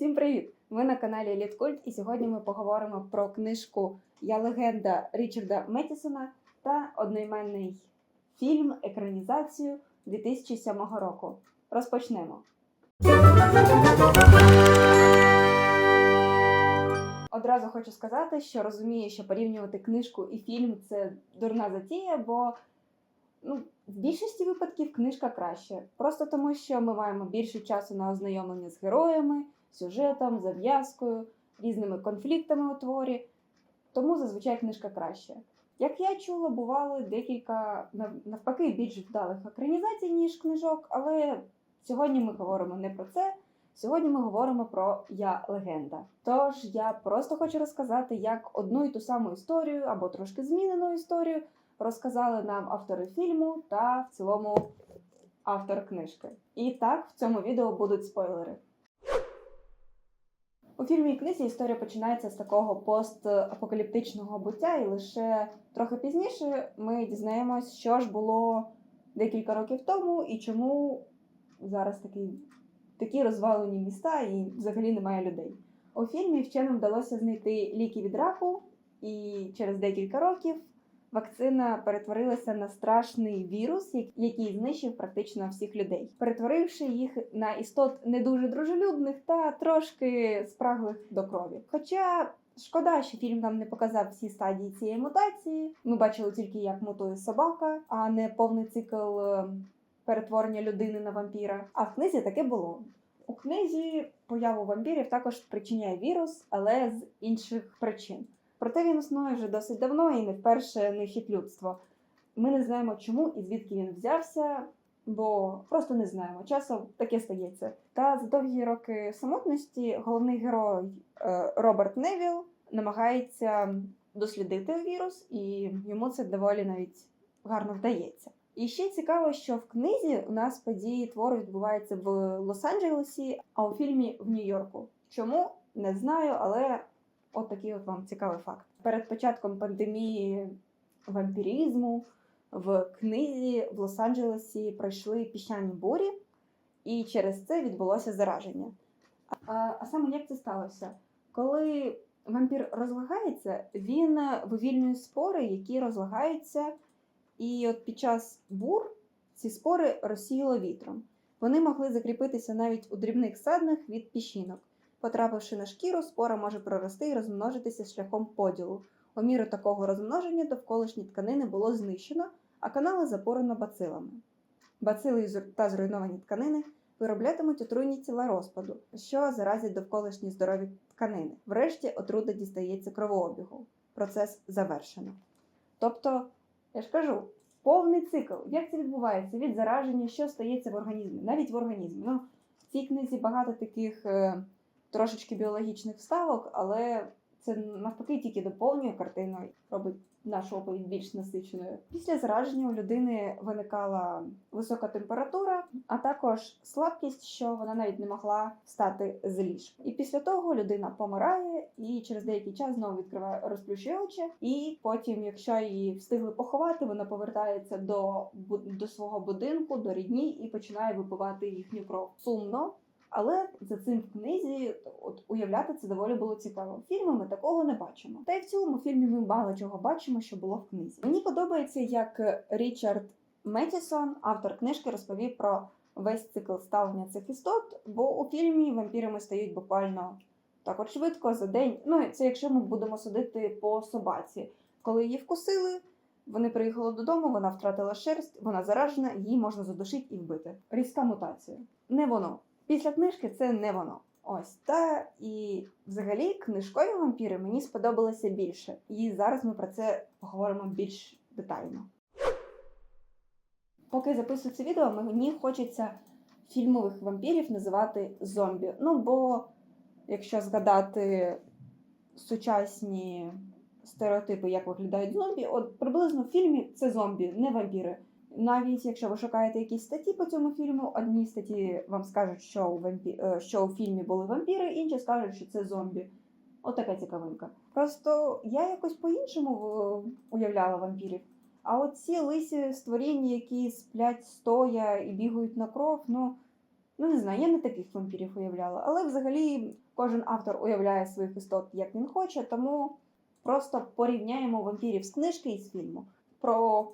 Усім привіт! Ви на каналі Літкульт, і сьогодні ми поговоримо про книжку Я легенда Річарда Метісона та одноіменний фільм екранізацію 2007 року. Розпочнемо. Одразу хочу сказати, що розумію, що порівнювати книжку і фільм це дурна затія, бо ну, в більшості випадків книжка краще. Просто тому, що ми маємо більше часу на ознайомлення з героями, сюжетом, зав'язкою, різними конфліктами у творі. Тому зазвичай книжка краще. Як я чула, бували декілька навпаки більш вдалих екранізацій, ніж книжок, але сьогодні ми говоримо не про це. Сьогодні ми говоримо про Я легенда. Тож я просто хочу розказати, як одну і ту саму історію або трошки змінену історію розказали нам автори фільму та в цілому автор книжки. І так, в цьому відео будуть спойлери. У фільмі і книзі історія починається з такого постапокаліптичного буття, і лише трохи пізніше ми дізнаємось, що ж було декілька років тому і чому зараз такі, такі розвалені міста і взагалі немає людей. У фільмі вченим вдалося знайти ліки від раку, і через декілька років вакцина перетворилася на страшний вірус, який знищив практично всіх людей, перетворивши їх на істот не дуже дружелюбних та трошки спраглих до крові. Хоча шкода, що фільм нам не показав всі стадії цієї мутації. Ми бачили тільки, як мутує собака, а не повний цикл е, перетворення людини на вампіра. А в книзі таке було. У книзі появу вампірів також спричиняє вірус, але з інших причин. Проте він існує вже досить давно і не вперше нищить людство. Ми не знаємо, чому і звідки він взявся, бо просто не знаємо. Часом таке стається. Та за довгі роки самотності головний герой е, Роберт Невіл намагається дослідити вірус, і йому це доволі навіть гарно вдається. І ще цікаво, що в книзі у нас події твору відбуваються в Лос-Анджелесі, а у фільмі в Нью-Йорку. Чому не знаю, але от такий от вам цікавий факт. Перед початком пандемії вампіризму в книзі в Лос-Анджелесі пройшли піщані бурі, і через це відбулося зараження. А, а саме як це сталося? Коли вампір розлагається, він вивільнює спори, які розлагаються, і от під час бур ці спори розсіяло вітром. Вони могли закріпитися навіть у дрібних саднах від піщинок. Потрапивши на шкіру, спора може прорости і розмножитися шляхом поділу. У міру такого розмноження довколишні тканини було знищено, а канали запорено бацилами. Бацили та зруйновані тканини вироблятимуть отруйні тіла розпаду, що заразять довколишні здорові тканини. Врешті отруда дістається кровообігу. Процес завершено. Тобто, я ж кажу, повний цикл. Як це відбувається? Від зараження, що стається в організмі, навіть в організмі. Ну, в цій книзі багато таких е, трошечки біологічних вставок, але це навпаки тільки доповнює картину, робить нашу оповідь більш насиченою. Після зараження у людини виникала висока температура, а також слабкість, що вона навіть не могла встати з ліжка. І після того людина помирає і через деякий час знову відкриває розплющує очі. І потім, якщо її встигли поховати, вона повертається до, до свого будинку, до рідні і починає випивати їхню кров. Сумно, але за цим в книзі от уявляти це доволі було цікаво. В фільмі ми такого не бачимо. Та й в цілому фільмі ми мало чого бачимо, що було в книзі. Мені подобається, як Річард Метісон, автор книжки, розповів про весь цикл ставлення цих істот, бо у фільмі вампірами стають буквально так от швидко за день. Ну, це якщо ми будемо судити по собаці. Коли її вкусили, вони приїхали додому, вона втратила шерсть, вона заражена, її можна задушити і вбити. Різка мутація. Не воно. Після книжки це не воно. Ось та і взагалі книжкові вампіри мені сподобалися більше. І зараз ми про це поговоримо більш детально. Поки записую це відео, мені хочеться фільмових вампірів називати зомбі. Ну бо якщо згадати сучасні стереотипи, як виглядають зомбі, от приблизно в фільмі це зомбі, не вампіри. Навіть якщо ви шукаєте якісь статті по цьому фільму, одні статті вам скажуть, що у, вампі... е, що у фільмі були вампіри, інші скажуть, що це зомбі. Отака цікавинка. Просто я якось по-іншому е, уявляла вампірів. А от ці лисі створіння, які сплять стоя і бігають на кров, ну Ну, не знаю, я не таких вампірів уявляла. Але взагалі кожен автор уявляє своїх істот, як він хоче, тому просто порівняємо вампірів з книжки і з фільму. Про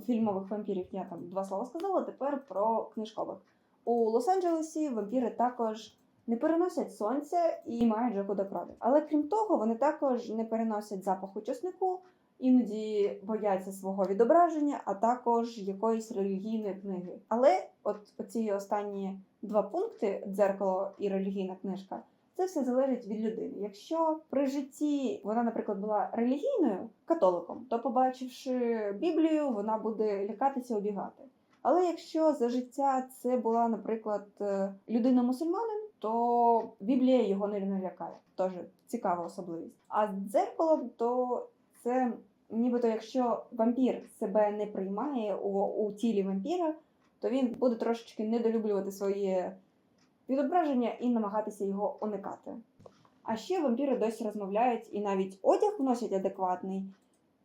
фільмових вампірів я там два слова сказала, тепер про книжкових. У Лос-Анджелесі вампіри також не переносять сонця і мають жагу до крові. Але крім того, вони також не переносять запаху чеснику, іноді бояться свого відображення, а також якоїсь релігійної книги. Але от ці останні два пункти дзеркало і релігійна книжка. Це все залежить від людини. Якщо при житті вона, наприклад, була релігійною католиком, то побачивши Біблію, вона буде лякатися убігати. Але якщо за життя це була, наприклад, е, людина-мусульманин, то Біблія його не налякає. Тож цікава особливість. А з дзеркалом, то це нібито якщо вампір себе не приймає у, у тілі вампіра, то він буде трошечки недолюблювати своє відображення і намагатися його уникати. А ще вампіри досі розмовляють і навіть одяг носять адекватний,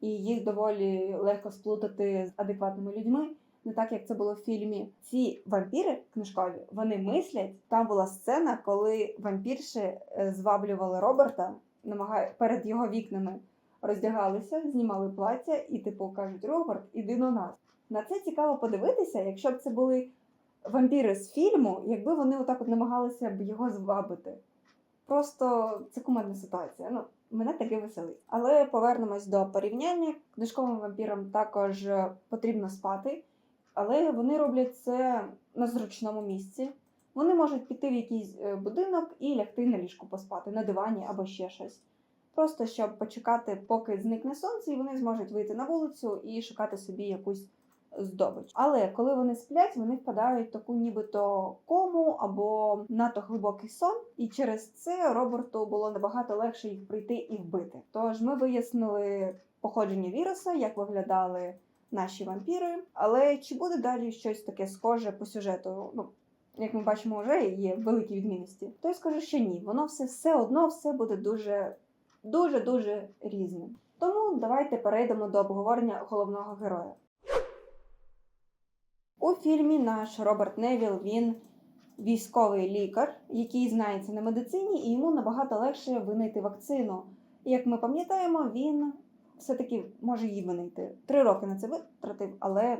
і їх доволі легко сплутати з адекватними людьми. Не так, як це було в фільмі. Ці вампіри книжкові вони мислять. Там була сцена, коли вампірші е, зваблювали Роберта, намагає перед його вікнами роздягалися, знімали плаття і, типу, кажуть: Роберт, іди до нас. На це цікаво подивитися, якщо б це були вампіри з фільму, якби вони отак от намагалися б його звабити. Просто це кумедна ситуація. Ну, мене таке веселить. Але повернемось до порівняння. Книжковим вампірам також потрібно спати, але вони роблять це на зручному місці. Вони можуть піти в якийсь е, будинок і лягти на ліжку поспати, на дивані або ще щось. Просто щоб почекати, поки зникне сонце, і вони зможуть вийти на вулицю і шукати собі якусь здобич. Але коли вони сплять, вони впадають в таку нібито кому або надто глибокий сон, і через це Роберту було набагато легше їх прийти і вбити. Тож ми вияснили походження віруса, як виглядали наші вампіри. Але чи буде далі щось таке схоже по сюжету? Ну, як ми бачимо, вже є великі відмінності. То я скажу, що ні, воно все все одно все буде дуже, дуже дуже різним. Тому давайте перейдемо до обговорення головного героя. У фільмі наш Роберт Невіл він військовий лікар, який знається на медицині, і йому набагато легше винайти вакцину. І як ми пам'ятаємо, він все-таки може її винайти. Три роки на це витратив, але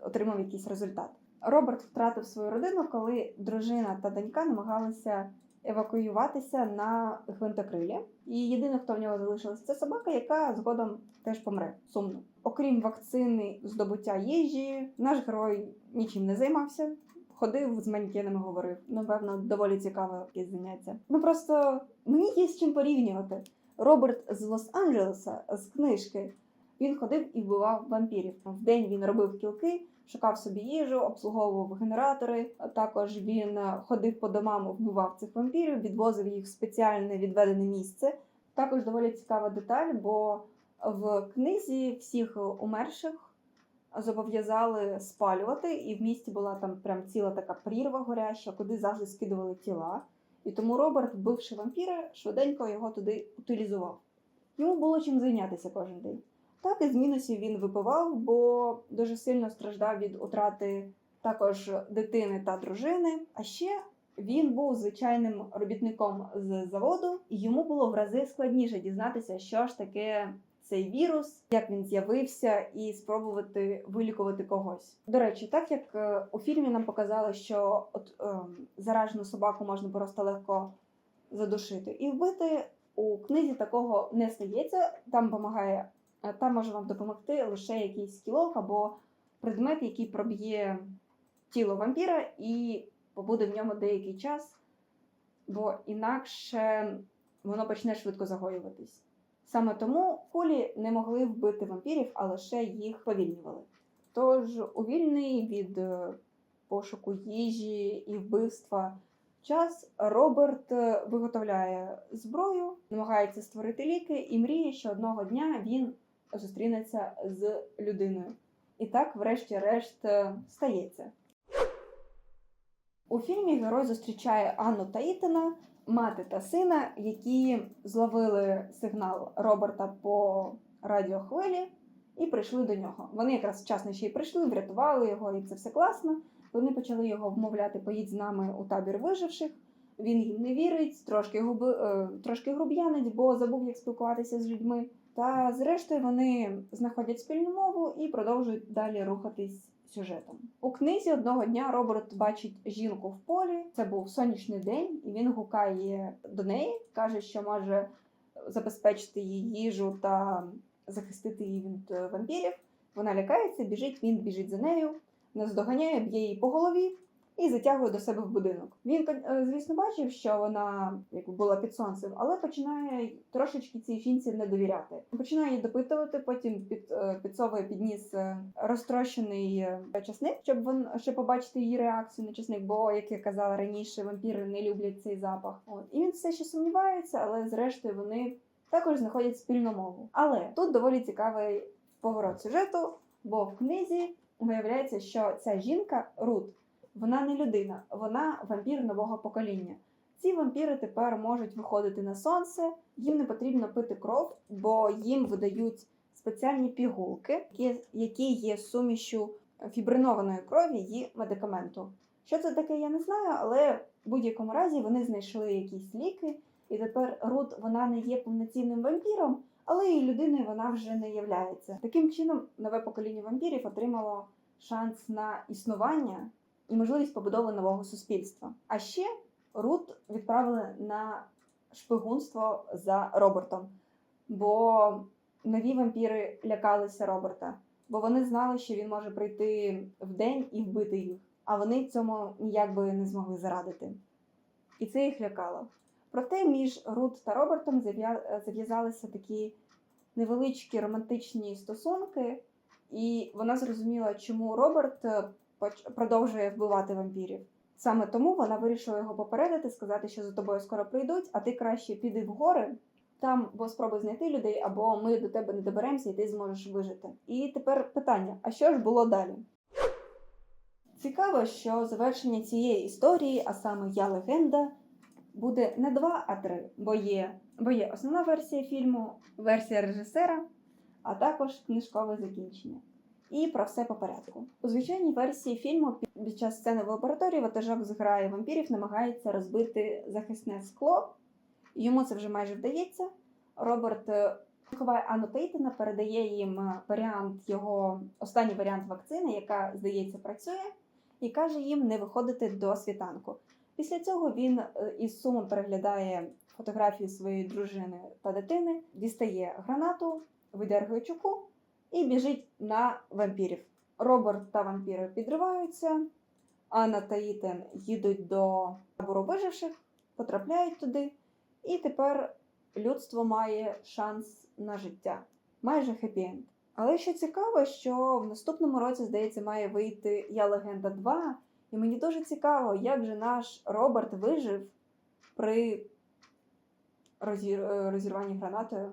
отримав якийсь результат. Роберт втратив свою родину, коли дружина та донька намагалися евакуюватися на гвинтокрилі. І єдине, хто в нього залишилась, це собака, яка згодом теж помре. Сумно. Окрім вакцини, здобуття їжі, наш герой нічим не займався. Ходив з манекенами, говорив. Напевно, доволі цікаве якесь заняття. Ну просто мені є з чим порівнювати. Роберт з Лос-Анджелеса з книжки. Він ходив і вбивав вампірів. Вдень він робив кілки, шукав собі їжу, обслуговував генератори. Також він е, ходив по домам, вбивав цих вампірів, відвозив їх в спеціальне відведене місце. Також доволі цікава деталь, бо в книзі всіх умерших зобов'язали спалювати, і в місті була там прям ціла така прірва горяща, куди завжди скидували тіла. І тому Роберт, вбивши вампіра, швиденько його туди утилізував. Йому було чим зайнятися кожен день. Так, із мінусів він випивав, бо дуже сильно страждав від утрати також дитини та дружини. А ще він був звичайним робітником з заводу, і йому було в рази складніше дізнатися, що ж таке цей вірус, як він з'явився, і спробувати вилікувати когось. До речі, так як е, у фільмі нам показали, що от е, заражену собаку можна просто легко задушити і вбити. У книзі такого не стається. Там допомагає, там може вам допомогти лише якийсь кілок або предмет, який проб'є тіло вампіра і побуде в ньому деякий час, бо інакше воно почне швидко загоюватись. Саме тому кулі не могли вбити вампірів, а лише їх повільнювали. Тож у вільний від е, пошуку їжі і вбивства час Роберт е, виготовляє зброю, намагається створити ліки і мріє, що одного дня він зустрінеться з людиною. І так, врешті-решт, е, стається. У фільмі герой зустрічає Анну та Ітана, мати та сина, які зловили сигнал Роберта по радіохвилі і прийшли до нього. Вони якраз вчасно ще й прийшли, врятували його, і це все класно. Вони почали його вмовляти поїдь з нами у табір виживших. Він їм не вірить, трошки губи, е, трошки груб'янить, бо забув, як спілкуватися з людьми. Та зрештою вони знаходять спільну мову і продовжують далі рухатись сюжетом. У книзі одного дня Роберт бачить жінку в полі. Це був сонячний день, і він гукає до неї, каже, що може забезпечити їй їжу та захистити її від е, вампірів. Вона лякається, біжить, він біжить за нею, наздоганяє, б'є її по голові і затягує до себе в будинок. Він, е, звісно, бачив, що вона якби була під сонцем, але починає трошечки цій жінці не довіряти. Починає її допитувати, потім під, е, підсовує під ніс е, розтрощений часник, щоб вон щоб побачити її реакцію на часник. Бо, як я казала раніше, вампіри не люблять цей запах. От і він все ще сумнівається, але зрештою вони також знаходять спільну мову. Але тут доволі цікавий поворот сюжету, бо в книзі виявляється, що ця жінка Рут, вона не людина, вона вампір нового покоління. Ці вампіри тепер можуть виходити на сонце, їм не потрібно пити кров, бо їм видають спеціальні пігулки, які, є сумішю фібринованої крові і медикаменту. Що це таке, я не знаю, але в будь-якому разі вони знайшли якісь ліки, і тепер Рут вона не є повноцінним вампіром, але і людиною вона вже не являється. Таким чином, нове покоління вампірів отримало шанс на існування і можливість побудови нового суспільства. А ще Рут відправили на шпигунство за Робертом, бо нові вампіри лякалися Роберта, бо вони знали, що він може прийти вдень і вбити їх, а вони цьому ніяк би не змогли зарадити. І це їх лякало. Проте між Рут та Робертом зав'язалися такі невеличкі романтичні стосунки, і вона зрозуміла, чому Роберт е, продовжує вбивати вампірів. Саме тому вона вирішила його попередити, сказати, що за тобою скоро прийдуть, а ти краще піди в гори, там або спробуй знайти людей, або ми до тебе не доберемося, і ти зможеш вижити. І тепер питання: а що ж було далі? Цікаво, що завершення цієї історії, а саме Я легенда, буде не два, а три, бо є, бо є основна версія фільму, версія режисера, а також книжкове закінчення. І про все по порядку. У звичайній версії фільму під- час сцени в лабораторії ватажок з грає вампірів намагається розбити захисне скло. Йому це вже майже вдається. Роберт е, ховає Анну Тейтена, передає їм е, варіант його останній варіант вакцини, яка, здається, працює, і каже їм не виходити до світанку. Після цього він е, із сумом переглядає фотографії своєї дружини та дитини, дістає гранату, видергує чуку і біжить на вампірів. Роберт та вампіри підриваються. Анна та Ітан їдуть до табору виживших, потрапляють туди, і тепер людство має шанс на життя. Майже хеппі-енд. Але що цікаво, що в наступному році, здається, має вийти Я Легенда 2, і мені дуже цікаво, як же наш Роберт вижив при розір... розірванні гранатою.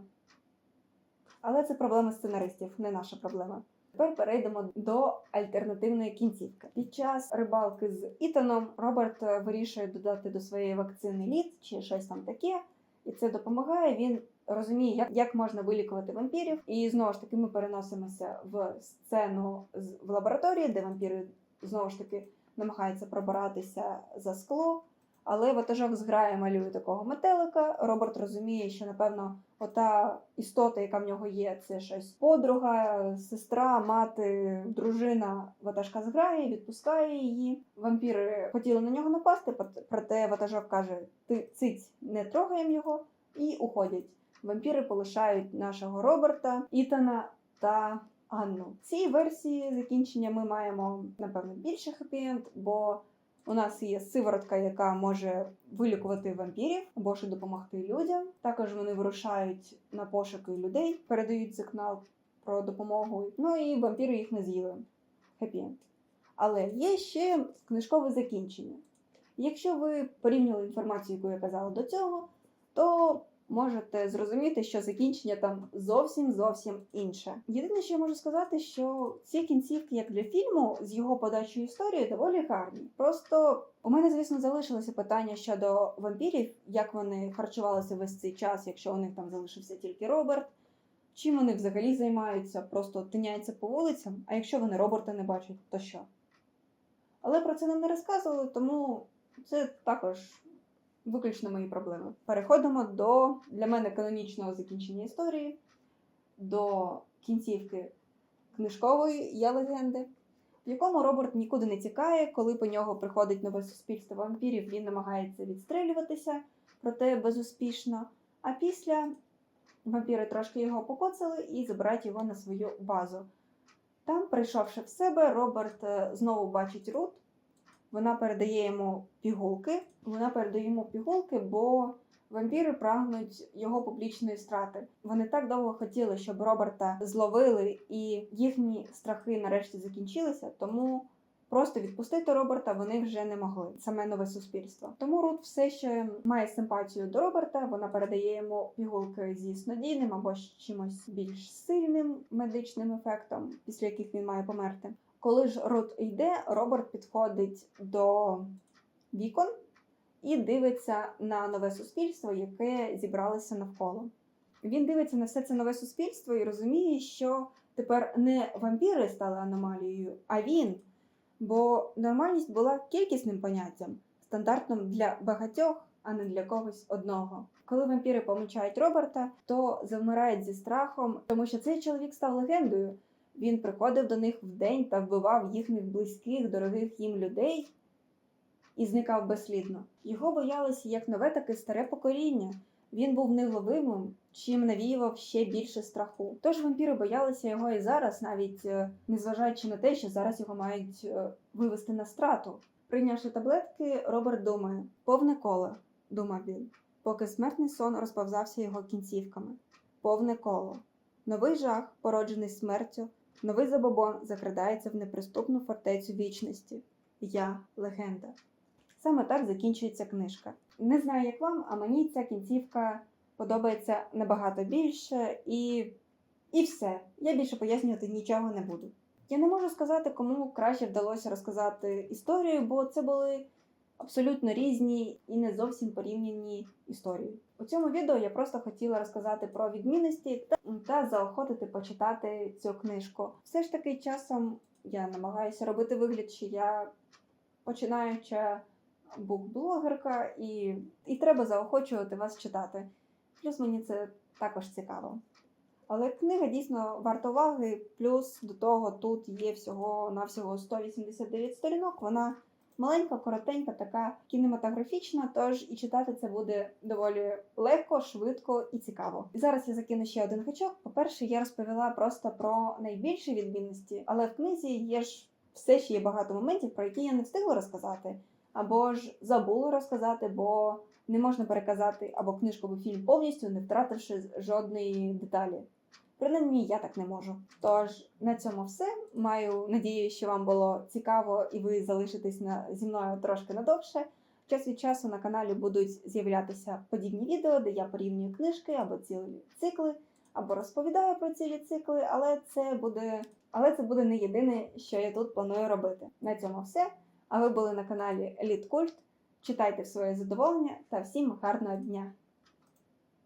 Але це проблема сценаристів, не наша проблема. Тепер перейдемо до альтернативної кінцівки. Під час рибалки з Ітаном Роберт е, вирішує додати до своєї вакцини лід чи щось там таке, і це допомагає. Він розуміє, як, як можна вилікувати вампірів. І знову ж таки ми переносимося в сцену в лабораторії, де вампіри знову ж таки намагаються пробиратися за скло. Але ватажок зграє малює такого метелика. Роберт розуміє, що напевно ота істота, яка в нього є, це щось подруга, сестра, мати, дружина ватажка зграє, відпускає її. Вампіри хотіли на нього напасти, проте ватажок каже: Ти циць, не трогаємо його, і уходять. Вампіри полишають нашого Роберта, Ітана та Анну. Цій версії закінчення ми маємо напевно більше хеппі-енд, бо у нас є сиворотка, яка може вилікувати вампірів або ж допомогти людям. Також вони вирушають на пошуки людей, передають сигнал про допомогу. Ну і вампіри їх не з'їли. Хеппі-енд. Але є ще книжкове закінчення. Якщо ви порівняли інформацію, яку я казала до цього, то можете зрозуміти, що закінчення там зовсім зовсім інше. Єдине, що я можу сказати, що ці кінцівки, як для фільму, з його подачою історії, доволі гарні. Просто у мене, звісно, залишилося питання щодо вампірів, як вони харчувалися весь цей час, якщо у них там залишився тільки Роберт. Чим вони взагалі займаються, просто тиняються по вулицям, а якщо вони Роберта не бачать, то що? Але про це нам не розказували, тому це також виключно мої проблеми. Переходимо до для мене канонічного закінчення історії, до кінцівки книжкової Я легенди, в якому Роберт нікуди не тікає, коли по нього приходить нове суспільство вампірів, він намагається відстрелюватися, проте безуспішно. А після вампіри трошки його покоцали і забирають його на свою базу. Там, прийшовши в себе, Роберт е, знову бачить Рут. Вона передає йому пігулки. Вона передає йому пігулки, бо вампіри прагнуть його публічної страти. Вони так довго хотіли, щоб Роберта зловили, і їхні страхи нарешті закінчилися, тому. Просто відпустити Роберта вони вже не могли. Саме нове суспільство. Тому Рут все ще має симпатію до Роберта. Вона передає йому пігулки зі снодійним або чимось більш сильним медичним ефектом, після яких він має померти. Коли ж Рут йде, Роберт підходить до вікон і дивиться на нове суспільство, яке зібралося навколо. Він дивиться на все це нове суспільство і розуміє, що тепер не вампіри стали аномалією, а він. Бо нормальність була кількісним поняттям, стандартним для багатьох, а не для когось одного. Коли вампіри помічають Роберта, то завмирають зі страхом, тому що цей чоловік став легендою. Він приходив до них вдень та вбивав їхніх близьких, дорогих їм людей і зникав безслідно. Його боялися як нове, так і старе покоління. Він був невловимим, чим навіював ще більше страху. Тож вампіри боялися його і зараз, навіть е, незважаючи на те, що зараз його мають е, вивести на страту. Прийнявши таблетки, Роберт думає: повне коло, думав він, поки смертний сон розповзався його кінцівками. Повне коло. Новий жах, породжений смертю, новий забобон закрадається в неприступну фортецю вічності. Я легенда. Саме так закінчується книжка. Не знаю, як вам, а мені ця кінцівка подобається набагато більше і. І все. Я більше пояснювати нічого не буду. Я не можу сказати, кому краще вдалося розказати історію, бо це були абсолютно різні і не зовсім порівняні історії. У цьому відео я просто хотіла розказати про відмінності та, та заохотити почитати цю книжку. Все ж таки, часом я намагаюся робити вигляд, що я починаюча букблогерка, і, і треба заохочувати вас читати. Плюс мені це також цікаво. Але книга дійсно варта уваги, плюс до того тут є всього навсього 189 сторінок. Вона маленька, коротенька, така кінематографічна, тож і читати це буде доволі легко, швидко і цікаво. І зараз я закину ще один гачок. По-перше, я розповіла просто про найбільші відмінності, але в книзі є ж все ще є багато моментів, про які я не встигла розказати, або ж забула розказати, бо не можна переказати або книжку, або фільм повністю, не втративши жодної деталі. Принаймні, я так не можу. Тож на цьому все. Маю надію, що вам було цікаво і ви залишитесь на, зі мною трошки надовше. Час від часу на каналі будуть з'являтися подібні відео, де я порівнюю книжки або цілі цикли, або розповідаю про цілі цикли, але це буде, але це буде не єдине, що я тут планую робити. На цьому все. А ви були на каналі Еліт Культ. Читайте в своє задоволення та всім гарного дня!